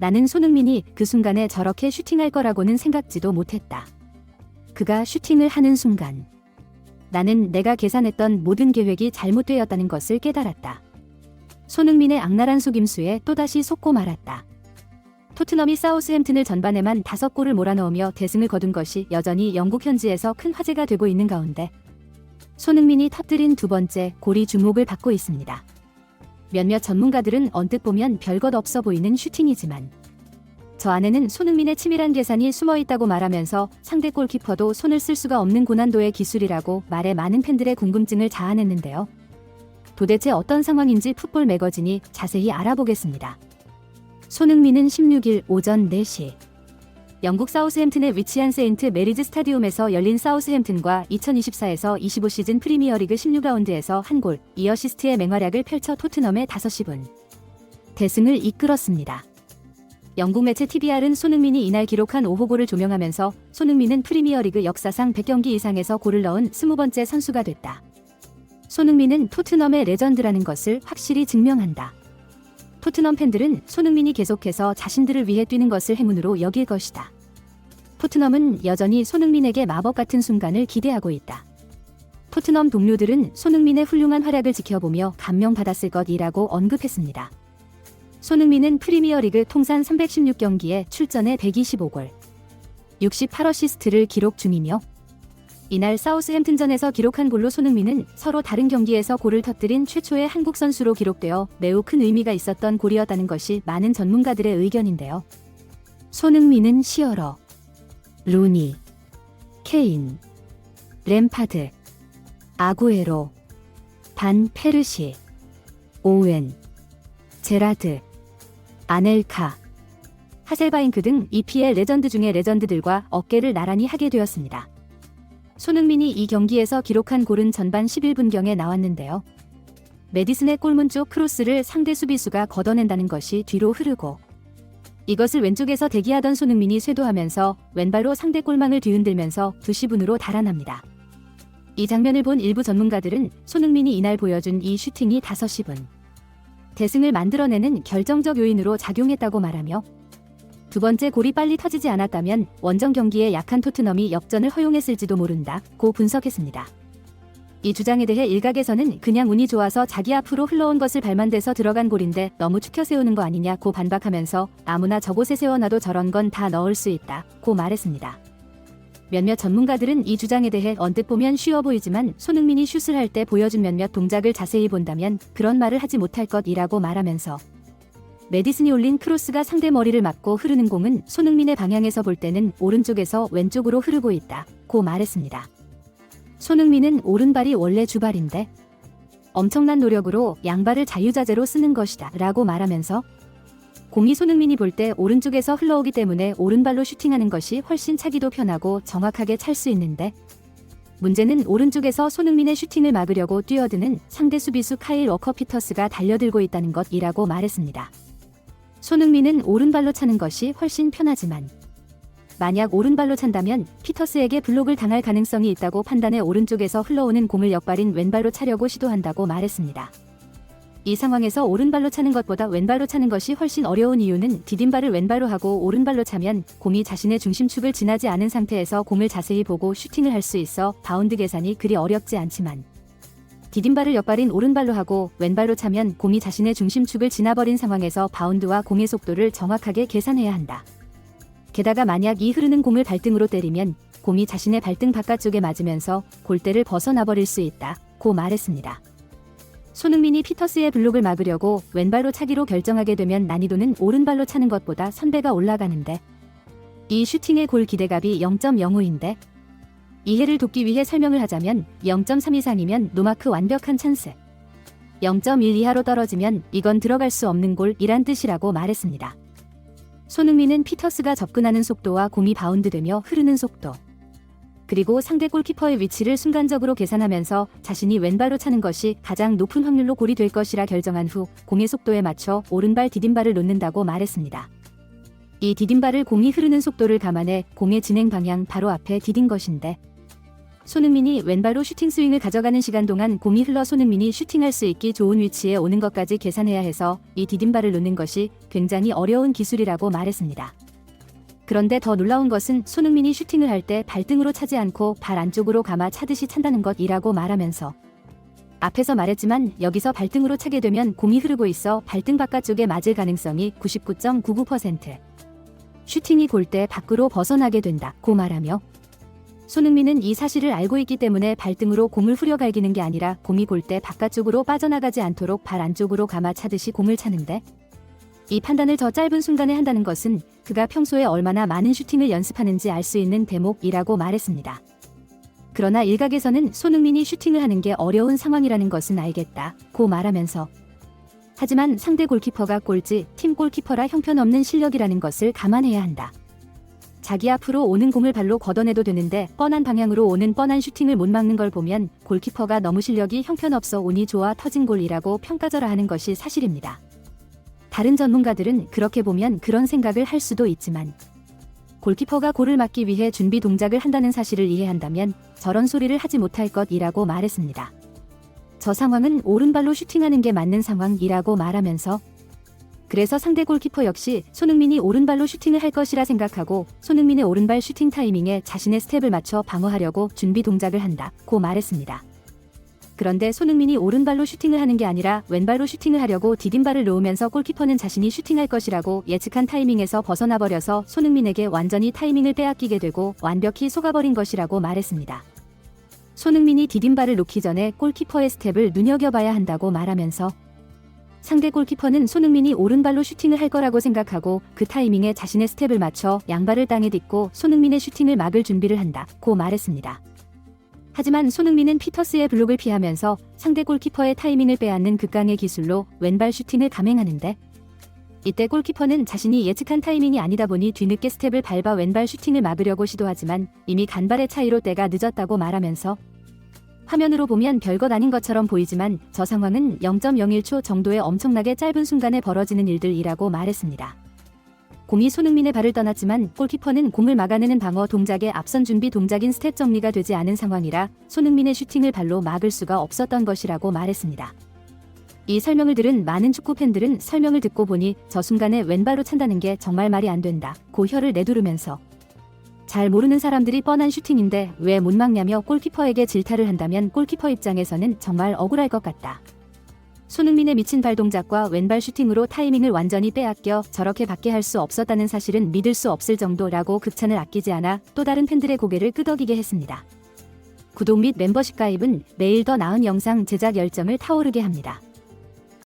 나는 손흥민이 그 순간에 저렇게 슈팅할 거라고는 생각지도 못했다. 그가 슈팅을 하는 순간 나는 내가 계산했던 모든 계획이 잘못되었다는 것을 깨달았다. 손흥민의 악랄한 속임수에 또다시 속고 말았다. 토트넘이 사우스햄튼을 전반에만 다섯 골을 몰아넣으며 대승을 거둔 것이 여전히 영국 현지에서 큰 화제가 되고 있는 가운데 손흥민이 터뜨린 두 번째 골이 주목을 받고 있습니다. 몇몇 전문가들은 언뜻 보면 별것 없어 보이는 슈팅이지만 저 안에는 손흥민의 치밀한 계산이 숨어 있다고 말하면서 상대 골키퍼도 손을 쓸 수가 없는 고난도의 기술이라고 말해 많은 팬들의 궁금증을 자아냈는데요. 도대체 어떤 상황인지 풋볼 매거진이 자세히 알아보겠습니다. 손흥민은 16일 오전 4시 영국 사우스햄튼에 위치한 세인트 메리즈 스타디움에서 열린 사우스햄튼과 2024에서 25 시즌 프리미어리그 16라운드에서 한 골, 2어시스트의 맹활약을 펼쳐 토트넘의 5시 분 대승을 이끌었습니다. 영국 매체 TBR은 손흥민이 이날 기록한 5호 골을 조명하면서 손흥민은 프리미어리그 역사상 100경기 이상에서 골을 넣은 20번째 선수가 됐다. 손흥민은 토트넘의 레전드라는 것을 확실히 증명한다. 토트넘 팬들은 손흥민이 계속해서 자신들을 위해 뛰는 것을 행운으로 여길 것이다. 토트넘은 여전히 손흥민에게 마법 같은 순간을 기대하고 있다. 토트넘 동료들은 손흥민의 훌륭한 활약을 지켜보며 감명받았을 것이라고 언급했습니다. 손흥민은 프리미어리그 통산 316경기에 출전해 125골, 68어시스트를 기록 중이며 이날 사우스햄튼전에서 기록한 골로 손흥민은 서로 다른 경기에서 골을 터뜨린 최초의 한국 선수로 기록되어 매우 큰 의미가 있었던 골이었다는 것이 많은 전문가들의 의견인데요. 손흥민은 시어러, 루니, 케인, 램파드, 아구에로, 반 페르시, 오웬, 제라드, 아넬카, 하셀바잉크 등 EPL 레전드 중의 레전드들과 어깨를 나란히 하게 되었습니다. 손흥민이 이 경기에서 기록한 골은 전반 11분경에 나왔는데요. 메디슨의 골문 쪽 크로스를 상대 수비수가 걷어낸다는 것이 뒤로 흐르고 이것을 왼쪽에서 대기하던 손흥민이 쇄도하면서 왼발로 상대 골망을 뒤흔들면서 2시분으로 달아납니다. 이 장면을 본 일부 전문가들은 손흥민이 이날 보여준 이 슈팅이 5시분 대승을 만들어내는 결정적 요인으로 작용했다고 말하며 두 번째 골이 빨리 터지지 않았다면 원정 경기에 약한 토트넘이 역전을 허용했을지도 모른다 고 분석했습니다. 이 주장에 대해 일각에서는 그냥 운이 좋아서 자기 앞으로 흘러온 것을 발만 대서 들어간 골인데 너무 축혀 세우는 거 아니냐고 반박하면서 아무나 저곳에 세워놔도 저런 건 다 넣을 수 있다 고 말했습니다. 몇몇 전문가들은 이 주장에 대해 언뜻 보면 쉬워 보이지만 손흥민이 슛을 할 때 보여준 몇몇 동작을 자세히 본다면 그런 말을 하지 못할 것이라고 말하면서 메디슨이 올린 크로스가 상대 머리를 맞고 흐르는 공은 손흥민의 방향에서 볼 때는 오른쪽에서 왼쪽으로 흐르고 있다 고 말했습니다. 손흥민은 오른발이 원래 주발인데 엄청난 노력으로 양발을 자유자재로 쓰는 것이다 라고 말하면서 공이 손흥민이 볼 때 오른쪽에서 흘러오기 때문에 오른발로 슈팅하는 것이 훨씬 차기도 편하고 정확하게 찰 수 있는데 문제는 오른쪽에서 손흥민의 슈팅을 막으려고 뛰어드는 상대 수비수 카일 워커 피터스가 달려들고 있다는 것이라고 말했습니다. 손흥민은 오른발로 차는 것이 훨씬 편하지만 만약 오른발로 찬다면 피터스에게 블록을 당할 가능성이 있다고 판단해 오른쪽에서 흘러오는 공을 역발인 왼발로 차려고 시도한다고 말했습니다. 이 상황에서 오른발로 차는 것보다 왼발로 차는 것이 훨씬 어려운 이유는 디딤발을 왼발로 하고 오른발로 차면 공이 자신의 중심축을 지나지 않은 상태에서 공을 자세히 보고 슈팅을 할 수 있어 바운드 계산이 그리 어렵지 않지만 디딤발을 옆발인 오른발로 하고 왼발로 차면 공이 자신의 중심축을 지나버린 상황에서 바운드와 공의 속도를 정확하게 계산해야 한다. 게다가 만약 이 흐르는 공을 발등으로 때리면 공이 자신의 발등 바깥쪽에 맞으면서 골대를 벗어나 버릴 수 있다 고 말했습니다. 손흥민이 피터스의 블록을 막으려고 왼발로 차기로 결정하게 되면 난이도는 오른발로 차는 것보다 선배가 올라가는데 이 슈팅의 골 기대값이 0.05인데 이해를 돕기 위해 설명을 하자면 0.3 이상이면 노마크 완벽한 찬스. 0.1 이하로 떨어지면 이건 들어갈 수 없는 골이란 뜻이라고 말했습니다. 손흥민은 피터스가 접근하는 속도와 공이 바운드되며 흐르는 속도, 그리고 상대 골키퍼의 위치를 순간적으로 계산하면서 자신이 왼발로 차는 것이 가장 높은 확률로 골이 될 것이라 결정한 후 공의 속도에 맞춰 오른발 디딤발을 놓는다고 말했습니다. 이 디딤발을 공이 흐르는 속도를 감안해 공의 진행 방향 바로 앞에 디딘 것인데 손흥민이 왼발로 슈팅 스윙을 가져가는 시간 동안 공이 흘러 손흥민이 슈팅할 수 있기 좋은 위치에 오는 것까지 계산해야 해서 이 디딤발을 놓는 것이 굉장히 어려운 기술이라고 말했습니다. 그런데 더 놀라운 것은 손흥민이 슈팅을 할 때 발등으로 차지 않고 발 안쪽으로 감아 차듯이 찬다는 것이라고 말하면서 앞에서 말했지만 여기서 발등으로 차게 되면 공이 흐르고 있어 발등 바깥쪽에 맞을 가능성이 99.99%. 슈팅이 골대 밖으로 벗어나게 된다고 말하며 손흥민은 이 사실을 알고 있기 때문에 발등으로 공을 후려갈기는 게 아니라 공이 골대 바깥쪽으로 빠져나가지 않도록 발 안쪽으로 감아 차듯이 공을 차는데 이 판단을 저 짧은 순간에 한다는 것은 그가 평소에 얼마나 많은 슈팅을 연습하는지 알 수 있는 대목이라고 말했습니다. 그러나 일각에서는 손흥민이 슈팅을 하는 게 어려운 상황이라는 것은 알겠다 고 말하면서 하지만 상대 골키퍼가 꼴찌 팀 골키퍼라 형편없는 실력이라는 것을 감안해야 한다. 자기 앞으로 오는 공을 발로 걷어내도 되는데 뻔한 방향으로 오는 뻔한 슈팅을 못 막는 걸 보면 골키퍼가 너무 실력이 형편없어 운이 좋아 터진 골이라고 평가절하 하는 것이 사실입니다. 다른 전문가들은 그렇게 보면 그런 생각을 할 수도 있지만 골키퍼가 골을 막기 위해 준비 동작을 한다는 사실을 이해한다면 저런 소리를 하지 못할 것이라고 말했습니다. 저 상황은 오른발로 슈팅하는 게 맞는 상황이라고 말하면서 그래서 상대 골키퍼 역시 손흥민이 오른발로 슈팅을 할 것이라 생각하고 손흥민의 오른발 슈팅 타이밍에 자신의 스텝을 맞춰 방어하려고 준비 동작을 한다 고 말했습니다. 그런데 손흥민이 오른발로 슈팅을 하는 게 아니라 왼발로 슈팅을 하려고 디딤발을 놓으면서 골키퍼는 자신이 슈팅할 것이라고 예측한 타이밍에서 벗어나 버려서 손흥민에게 완전히 타이밍을 빼앗기게 되고 완벽히 속아버린 것이라고 말했습니다. 손흥민이 디딤발을 놓기 전에 골키퍼의 스텝을 눈여겨봐야 한다고 말하면서 상대 골키퍼는 손흥민이 오른발로 슈팅을 할 거라고 생각하고 그 타이밍에 자신의 스텝을 맞춰 양발을 땅에 딛고 손흥민의 슈팅을 막을 준비를 한다 고 말했습니다. 하지만 손흥민은 피터스의 블록을 피하면서 상대 골키퍼의 타이밍을 빼앗는 극강의 기술로 왼발 슈팅을 감행하는데 이때 골키퍼는 자신이 예측한 타이밍이 아니다 보니 뒤늦게 스텝을 밟아 왼발 슈팅을 막으려고 시도하지만 이미 간발의 차이로 때가 늦었다고 말하면서 화면으로 보면 별것 아닌 것처럼 보이지만 저 상황은 0.01초 정도의 엄청나게 짧은 순간에 벌어지는 일들이라고 말했습니다. 공이 손흥민의 발을 떠났지만 골키퍼는 공을 막아내는 방어 동작의 앞선 준비 동작인 스텝 정리가 되지 않은 상황이라 손흥민의 슈팅을 발로 막을 수가 없었던 것이라고 말했습니다. 이 설명을 들은 많은 축구 팬들은 설명을 듣고 보니 저 순간에 왼발로 찬다는 게 정말 말이 안 된다. 고 혀를 내두르면서 잘 모르는 사람들이 뻔한 슈팅인데 왜 못 막냐며 골키퍼에게 질타를 한다면 골키퍼 입장에서는 정말 억울할 것 같다. 손흥민의 미친 발 동작과 왼발 슈팅으로 타이밍을 완전히 빼앗겨 저렇게 받게 할수 없었다는 사실은 믿을 수 없을 정도라고 극찬을 아끼지 않아 또 다른 팬들의 고개를 끄덕이게 했습니다. 구독 및 멤버십 가입은 매일 더 나은 영상 제작 열정을 타오르게 합니다.